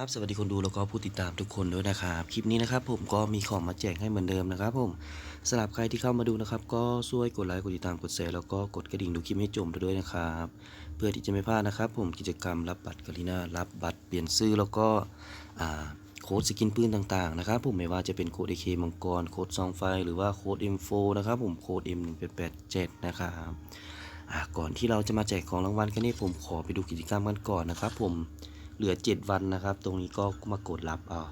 ครับสวัสดีคนดูแล้วก็ผู้ติดตามทุกคนด้วยนะครับ คลิปนี้นะครับผมก็มีของมาแจกให้เหมือนเดิมนะครับผมสำหรับใครที่เข้ามาดูนะครับ ก็ช่วยกดไลค์กดติดตามกดแชร์แล้วก็กดกระดิ่งดูคลิปให้จมด้วยนะครับ เพื่อที่จะไม่พลาดนะครับ ผมกิจกรรมรับบัตรกาลิน่ารับบัตรเปลี่ยนชื่อแล้วก็โค้ดสกินปืนต่างๆนะครับ ผมไม่ว่าจะเป็นโค้ด AK มังกรโค้ดซองไฟหรือว่าโค้ด M4 นะครับผมโค้ด M1887 นะครับก่อนที่เราจะมาแจกของรางวัลกันนี่ผมขอไปดูกิจกรรมกันก่อนนะครับ ผม เหลือ 7 วันนะครับ ตรงนี้ก็มากดรับเอา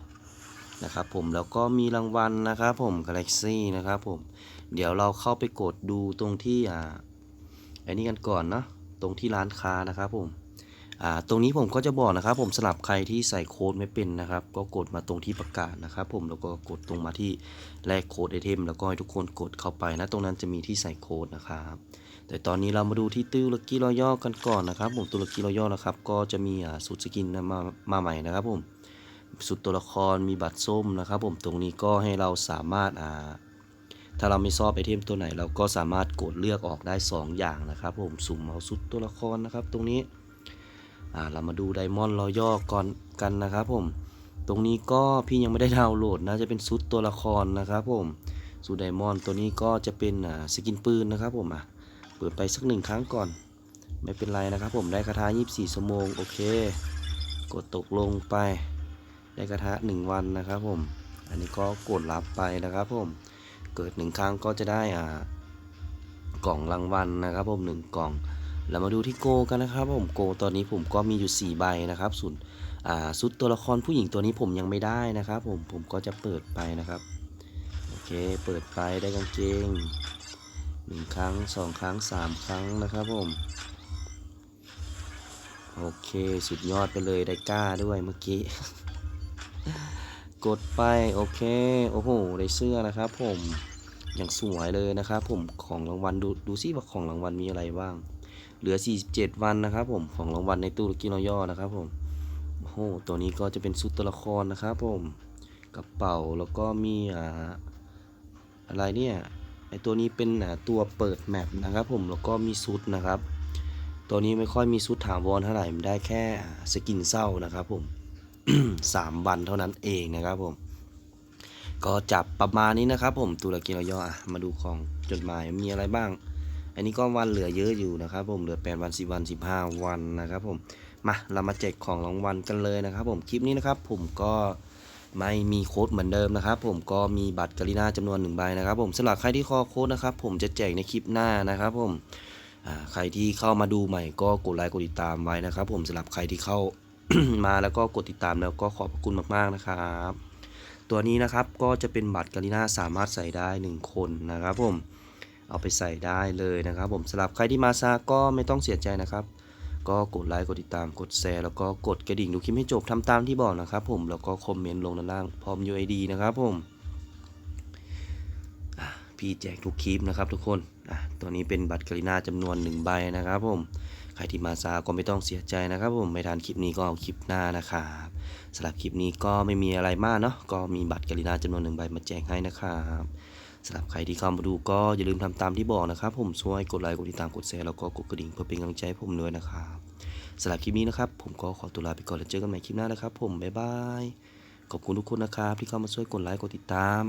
นะครับผมแล้วก็มีรางวัลนะครับผม Galaxy นะครับผม เดี๋ยวเราเข้าไปกดดูตรงที่อ่าไอ้นี่กันก่อนเนาะตรงที่ร้านค้านะครับผม ตรงนี้ผมก็จะบอกนะครับผมสำหรับใครที่ใส่โค้ดไม่เป็นนะครับ ก็กดมาตรงที่ประกาศนะครับผมแล้วก็กดตรงมาที่แลกโค้ดไอเทมแล้วก็ให้ทุกคนกดเข้าไปนะตรงนั้นจะมีที่ใส่โค้ดนะครับแต่ตอนนี้เรามาดูที่ตู้ลักกี้รอย่อกันก่อนนะครับ ผมตัวลักกี้รอย่อนะครับก็จะมีอ่าสูตรสกินมามาใหม่นะครับผมสุดตัวละครมีบัตรส้มนะครับ ผมตรงนี้ก็ให้เราสามารถอ่าถ้าเราไม่ชอบไอเทมตัวไหน เราก็สามารถกดเลือกออกได้ 2 อย่างนะครับ ผมสุ่มเอาสุดตัวละครนะครับ ตรงนี้ อ่าเรามาดูไดมอนด์รอย่อก่อนกันนะครับผม ตรงนี้ก็พี่ยังไม่ได้ดาวน์โหลดนะจะเป็นสุดตัวละครนะครับผมสูตรไดมอนด์ตัวนี้ก็จะเป็นสกินปืนนะครับผมอะเปิดไปสักหนึ่งครั้งก่อน ไม่เป็นไรนะครับผมได้คาถา24ชั่วโมงโอเค กดตกลงไป ได้คาถา1วันนะครับผม อันนี้ก็กดรับไปนะครับผม เกิดหนึ่งครั้งก็จะได้อ่ากล่องรางวัลนะครับผมหนึ่งกล่อง เรามาดูที่โกกันนะครับผมโกตอนนี้ผมก็มีอยู่ 4 ใบนะครับส่วนอ่าซุดตัวละครผู้หญิงตัวนี้ผมยังไม่ได้นะครับ ผมผมก็จะเปิดไปนะครับโอเคเปิดไปได้กางเกงหนึ่งครั้งสองครั้งสามครั้งนะครับผมโอเคสุดยอดไปเลยได้กล้าด้วยเมื่อกี้ กดไปโอเคโอ้โหได้เสื้อนะครับ ผมอย่างสวยเลยนะครับ ผมของรางวัลดูดูซิว่าของรางวัลมีอะไรบ้าง เหลือ 47 วันนะครับผมของรางวัลในตู้กิโลย่อนะครับผมโอ้โหตัวนี้ก็จะเป็นชุดตัวละครนะครับผมกระเป๋าแล้วก็มีอ่าอะไรเนี่ยไอตัวนี้เป็นตัวเปิดแมปนะครับผมแล้วก็มีซุดนะครับ ตัวนี้ไม่ค่อยมีซุดถาวรเท่าไหร่มันได้แค่สกินเศร้านะครับผมสามวันเท่านั้นเองนะครับผม ก็จับประมาณนี้นะครับผมตุรกีเราย่อมาดูของจดหมายมีอะไรบ้าง อันนี้ก็วันเหลือเยอะอยู่นะครับ ผมเหลือ 8 วัน 10 วัน 15 วันนะครับ ผมมาเรามาแจกของรางวัลกันเลยนะครับ ผมคลิปนี้นะครับ ผมก็ไม่มีโค้ดเหมือนเดิมนะครับ ผมก็มีบัตรกาลิน่าจำนวนหนึ่งใบนะครับ ผมสำหรับใครที่คอโค้ดนะครับ ผมจะแจกในคลิปหน้านะครับ ผมใครที่เข้ามาดูใหม่ก็กดไลค์กดติดตามไว้นะครับ ผมสำหรับใครที่เข้ามาแล้วก็กดติดตามแล้วก็ขอบคุณมากๆนะครับ ตัวนี้นะครับก็จะเป็นบัตรกาลิน่าสามารถใส่ได้ 1 คนนะครับผม เอาไปใส่ได้เลยนะครับ ผมสำหรับใครที่มาซาก็ไม่ต้องเสียใจนะครับ ก็กดไลค์กดติดตามกดแชร์แล้วก็กดกระดิ่งดูคลิปให้จบทำตามที่บอกนะครับ ผมแล้วก็คอมเมนต์ลงด้านล่างพร้อม UID นะครับผมพี่แจกทุกคลิปนะครับทุกคนอะตัวนี้เป็นบัตรกาลินาจำนวน1ใบนะครับ ผมใครที่มาซาก็ไม่ต้องเสียใจนะครับ ผมไม่ทันคลิปนี้ก็เอาคลิปหน้านะครับสำหรับคลิปนี้ก็ไม่มีอะไรมากเนาะก็มีบัตรกาลินาจำนวนหนึ่งใบมาแจกให้นะครับ สำหรับใครที่เข้ามาดูก็อย่าลืมทำตามที่บอกนะครับ ผมช่วยกดไลค์กดติดตามกดแชร์แล้วก็กดกระดิ่งเพื่อเป็นกำลังใจให้ผมด้วยนะครับสำหรับคลิปนี้นะครับ ผมก็ขอตัวลาไปก่อนแล้วเจอกันใหม่คลิปหน้านะครับ ผมบ๊ายบายขอบคุณทุกคนนะครับที่เข้ามาช่วยกดไลค์กดติดตาม